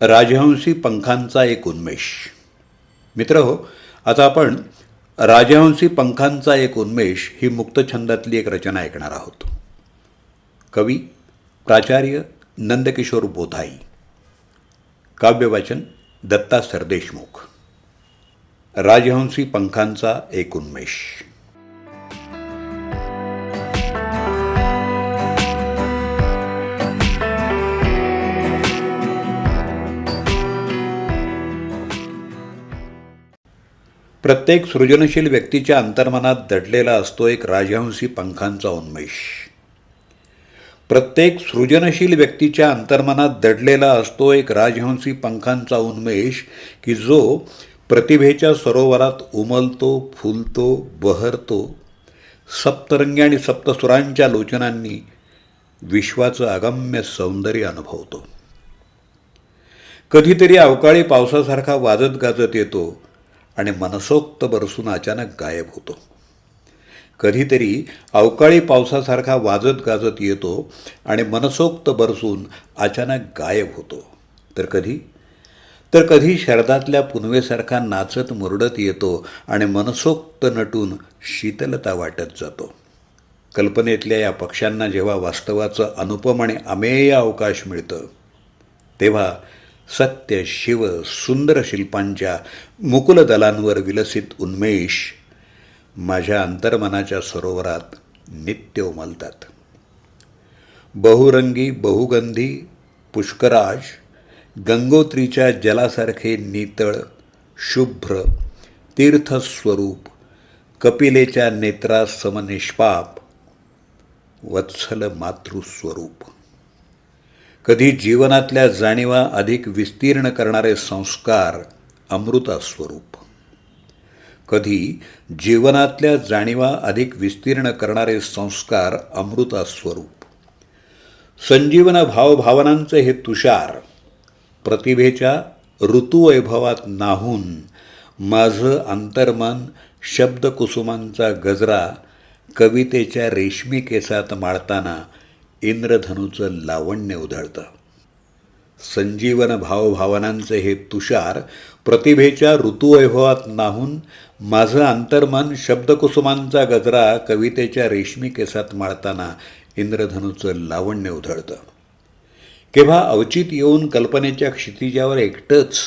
राजहंसी पंखांचा एक उन्मेष. मित्र हो आता आपण राजहंसी पंखांचा एक उन्मेष ही मुक्तछंदातली एक रचना ऐकणार आहोत. कवी प्राचार्य नंदकिशोर बोधाई. काव्यवाचन दत्ता सरदेशमुख. राजहंसी पंखांचा एक उन्मेष. प्रत्येक सृजनशील व्यक्तीच्या अंतर्मनात दडलेला असतो एक राजहंसी पंखांचा उन्मेष. प्रत्येक सृजनशील व्यक्तीच्या अंतर्मनात दडलेला असतो एक राजहंसी पंखांचा उन्मेष की जो प्रतिभेच्या सरोवरात उमलतो फुलतो बहरतो सप्तरंगी आणि सप्तसुरांच्या लोचनांनी विश्वाचं अगम्य सौंदर्य अनुभवतो. कधीतरी अवकाळी पावसासारखा वाजत गाजत येतो. आणि मनसोक्त बरसून अचानक गायब होतो. कधीतरी अवकाळी पावसासारखा वाजत गाजत येतो आणि मनसोक्त बरसून अचानक गायब होतो. तर कधी? तर कधी शरदातल्या पुनवेसारखा नाचत मुरडत येतो आणि मनसोक्त नटून शीतलता वाटत जातो. कल्पनेतल्या या पक्ष्यांना जेव्हा वास्तवाचं अनुपम आणि अमेय अवकाश मिळतं तेव्हा सत्य शिव सुंदर शिल्पांच्या मुकुलदलांवर विलसित उन्मेष माझ्या अंतर्मनाच्या सरोवरात नित्य उमलतात. बहुरंगी बहुगंधी पुष्कराज गंगोत्रीच्या जलासारखे नितळ शुभ्र तीर्थस्वरूप कपिलेच्या नेत्रास समनिष्पाप वत्सल मातृस्वरूप. कधी जीवनातल्या जाणीवा अधिक विस्तीर्ण करणारे संस्कार अमृतास्वरूप. कधी जीवनातल्या जाणीवा अधिक विस्तीर्ण करणारे संस्कार अमृतास्वरूप. संजीवन भावभावनांचे हे तुषार प्रतिभेच्या ऋतुवैभवात नाहून माझं अंतर्मन शब्दकुसुमांचा गजरा कवितेच्या रेशमी केसात माळताना इंद्रधनूचं लावण्य उधळतं. संजीवन भावभावनांचे हे तुषार प्रतिभेच्या ऋतुवैभवात नाहून माझं अंतर्मन शब्दकुसुमांचा गजरा कवितेच्या रेशमी केसात माळताना इंद्रधनूचं लावण्य उधळतं. केव्हा अवचित येऊन कल्पनेच्या क्षितिजावर एकटंच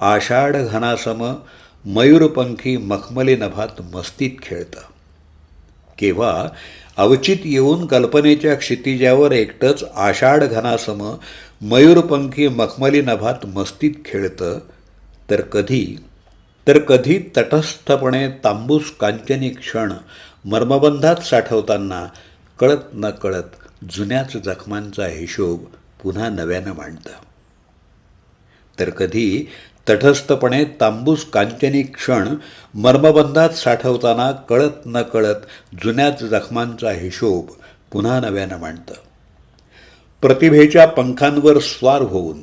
आषाढ घनासम मयूरपंखी मखमली नभात मस्तीत खेळतं. केव्हा अवचित येऊन कल्पनेच्या क्षितिजावर एकटंच आषाढ घनासम मयूरपंखी मखमली नभात मस्तीत खेळतं तर कधी तर कधी तटस्थपणे तांबूस कांचनी क्षण मर्मबंधात साठवताना कळत न कळत जुन्याच जखमांचा हिशोब पुन्हा नव्यानं मांडतं. तर कधी तटस्थपणे तांबूस कांचनी क्षण मर्मबंधात साठवताना कळत न कळत जुन्याच जखमांचा हिशोब पुन्हा नव्यानं मांडतं. प्रतिभेच्या पंखांवर स्वार होऊन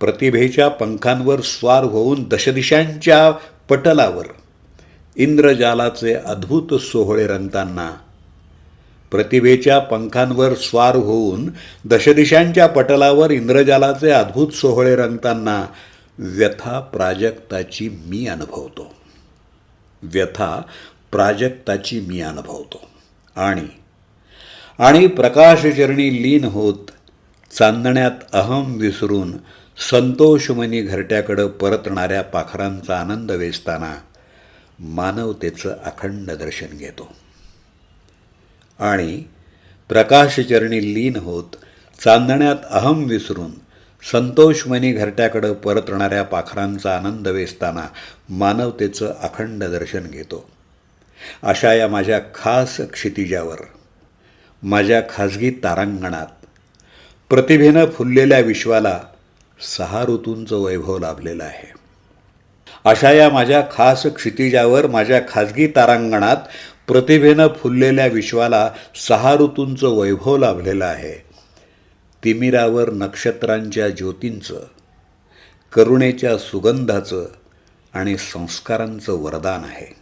प्रतिभेच्या पंखांवर स्वार होऊन दशदिशांच्या पटलावर इंद्रजालाचे अद्भुत सोहळे रंगताना प्रतिभेच्या पंखांवर स्वार होऊन दशदिशांच्या पटलावर इंद्रजालाचे अद्भुत सोहळे रंगताना व्यथा प्राजक्ताची मी अनुभवतो. व्यथा प्राजक्ताची मी अनुभवतो. आणि आणि प्रकाशचरणी लीन होत चांदण्यात अहम विसरून संतोषमनी घरट्याकडं परतणाऱ्या पाखरांचा आनंद वेचताना मानवतेचं अखंड दर्शन घेतो. आणि प्रकाशचरणी लीन होत चांदण्यात अहम विसरून संतोषमनी घरट्याकडं परतणाऱ्या पाखरांचा आनंद वेचताना मानवतेचं अखंड दर्शन घेतो. अशा या माझ्या खास क्षितिजावर माझ्या खाजगी तारांगणात प्रतिभेनं फुललेल्या विश्वाला सहा ऋतूंचं वैभव लाभलेलं आहे. अशा या माझ्या खास क्षितिजावर माझ्या खाजगी तारांगणात प्रतिभेनं फुललेल्या विश्वाला सहा ऋतूंचं वैभव लाभलेलं आहे. तिमिरावर नक्षत्रांच्या ज्योतींचं करुणेच्या सुगंधाचं आणि संस्कारांचं वरदान आहे.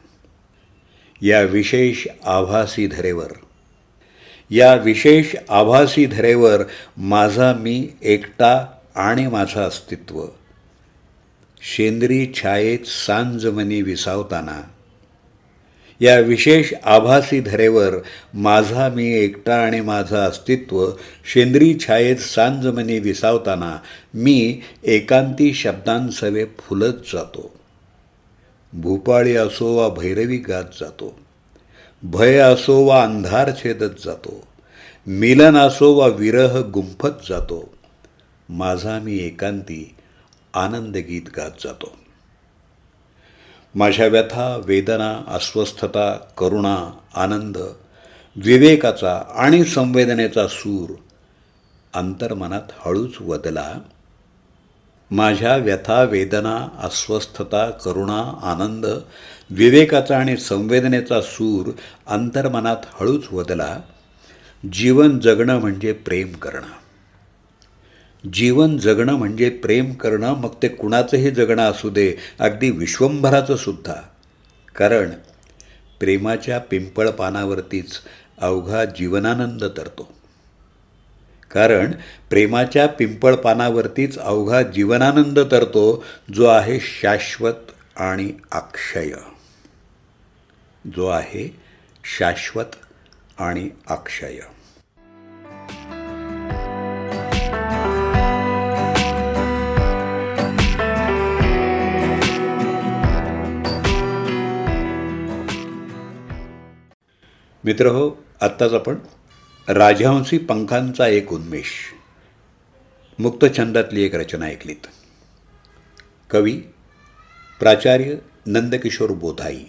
या विशेष आभासी धरेवर या विशेष आभासी धरेवर माझा मी एकटा आणि माझं अस्तित्व. शेंद्री छायेत सांजमनी विसावताना या विशेष आभासी धरेवर माझा मी एकटा आणि माझं अस्तित्व शेंद्री छायेत सांजमनी विसावताना मी एकांती शब्दांसवे फुलत जातो. भूपाळी असो वा भैरवी गात जातो. भय असो वा अंधार छेदत जातो. मिलन असो वा विरह गुंफत जातो. माझा मी एकांती आनंदगीत गात जातो. माझ्या व्यथा वेदना अस्वस्थता करुणा आनंद विवेकाचा आणि संवेदनेचा सूर अंतर्मनात हळूच वदला. माझ्या व्यथा वेदना अस्वस्थता करुणा आनंद विवेकाचा आणि संवेदनेचा सूर अंतर्मनात हळूच वदला. जीवन जगणं म्हणजे प्रेम करणं. जीवन जगणं म्हणजे प्रेम करणं मग ते कुणाचंही जगणं असू दे अगदी विश्वंभराचं सुद्धा. कारण प्रेमाच्या पिंपळ पानावरतीच अवघा जीवनानंद तरतो. कारण प्रेमाच्या पिंपळ पानावरतीच अवघा जीवनानंद तरतो जो आहे शाश्वत आणि अक्षय. जो आहे शाश्वत आणि अक्षय. मित्र हो आत्ताच आपण राजहंसी पंखांचा एक उन्मेष. मुक्तछंदातली एक रचना ऐकलीत. कवी प्राचार्य नंदकिशोर बोधाई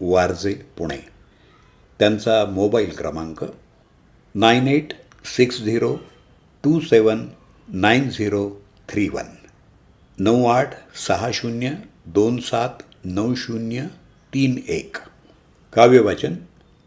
वारजे पुणे. त्यांचा मोबाईल क्रमांक nine eight six zero two seven nine zero three one. नऊ आठ सहा शून्य दोन सात नऊ शून्य तीन एक. काव्यवाचन